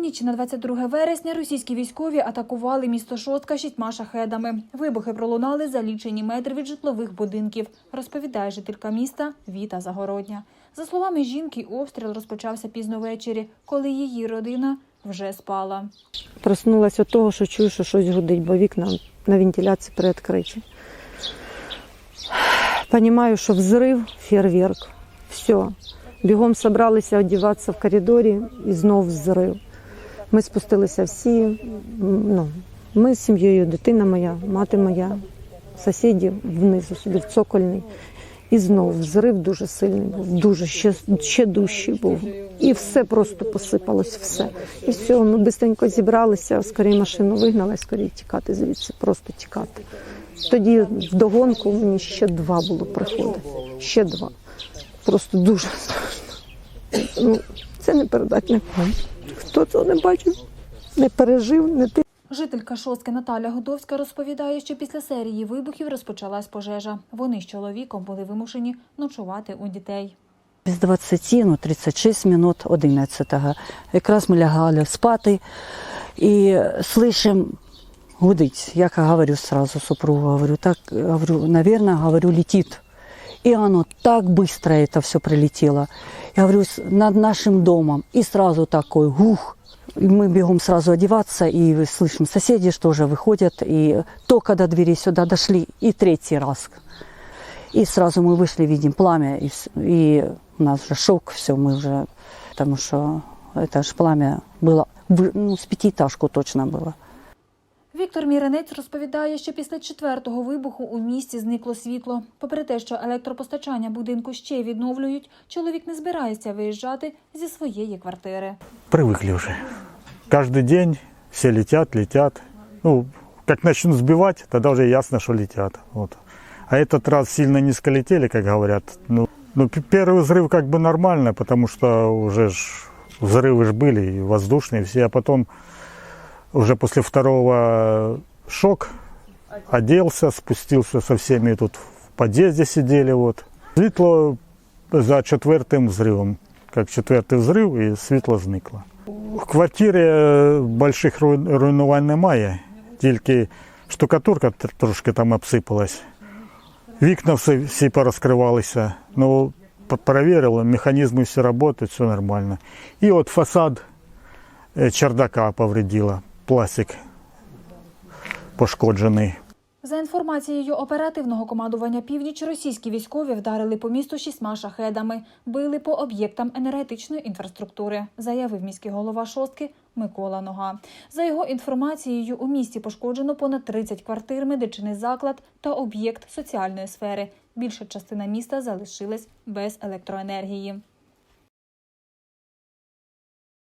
ніч на 22 вересня російські військові атакували місто Шостка шістьма шахедами. Вибухи пролунали за лічені метри від житлових будинків, розповідає жителька міста Віта Загородня. За словами жінки, обстріл розпочався пізно ввечері, коли її родина вже спала. Проснулася від того, що чую, що щось гудить, бо вікна на вентиляції приоткриті. Понімаю, що взрив, фейерверк. Все. Бігом зібралися одягатися в коридорі і знов взрив. Ми спустилися всі. Ну, ми з сім'єю, дитина моя, мати моя, сусіди внизу сюди, в цокольний. І знов взрив дуже сильний був, дуже ще, ще дужчий був. І все просто посипалось, все. І все, ми швидко зібралися, скоріше машину вигнали, скоріше тікати звідси, просто тікати. Тоді вдогонку мені ще два було приходи. Ще два. Просто дуже страшно. Ну, це не передати нікому. Хто цього не бачив, не пережив, не ти. Жителька Шостки Наталя Годовська розповідає, що після серії вибухів розпочалась пожежа. Вони з чоловіком були вимушені ночувати у дітей. Без 20, ну 36 минут 11-го. Якраз ми лягали спати і слышим гудить. Я как говорю сразу супругу, говорю, так, говорю, наверное, говорю, летит. И оно так быстро это все прилетело. Я говорю, с- над нашим домом. И сразу такой гух. И мы бегом сразу одеваться, и слышим, соседи что же выходят. И только до двери сюда дошли, и третий раз. И сразу мы вышли, видим пламя, и, вс- и у нас уже шок, все, мы уже, потому что это же пламя было, в- ну, с пятиэтажку точно было. Віктор Міренець розповідає, що після четвертого вибуху у місті зникло світло. Попри те, що електропостачання будинку ще відновлюють, чоловік не збирається виїжджати зі своєї квартири. Привыкли уже. Каждый день все летят, летят. Ну, как начнут сбивать, тогда уже ясно, что летят. Вот. А этот раз сильно низко летели, как говорят. Ну, ну, п- первый взрыв как бы нормально, потому что уже ж взрывы ж были и воздушные все, а потом уже после второго шок оделся, спустился со всеми тут в подъезде сидели вот. Світло за четвертим взривом. Як четвертий взрив і світло зникло. В квартирі е, больших руй- руйнувань немає, тільки штукатурка тр- трошки там обсипалась. Вікна всі, всі порозкривалися. Ну, п- перевірили, механізми всі працюють, все нормально. І от фасад е, чердака повредило, Пластик пошкоджений. За інформацією оперативного командування Північ, російські військові вдарили по місту шістьма шахедами, били по об'єктам енергетичної інфраструктури, заявив міський голова шостки Микола Нога. За його інформацією, у місті пошкоджено понад 30 квартир, медичний заклад та об'єкт соціальної сфери. Більша частина міста залишилась без електроенергії.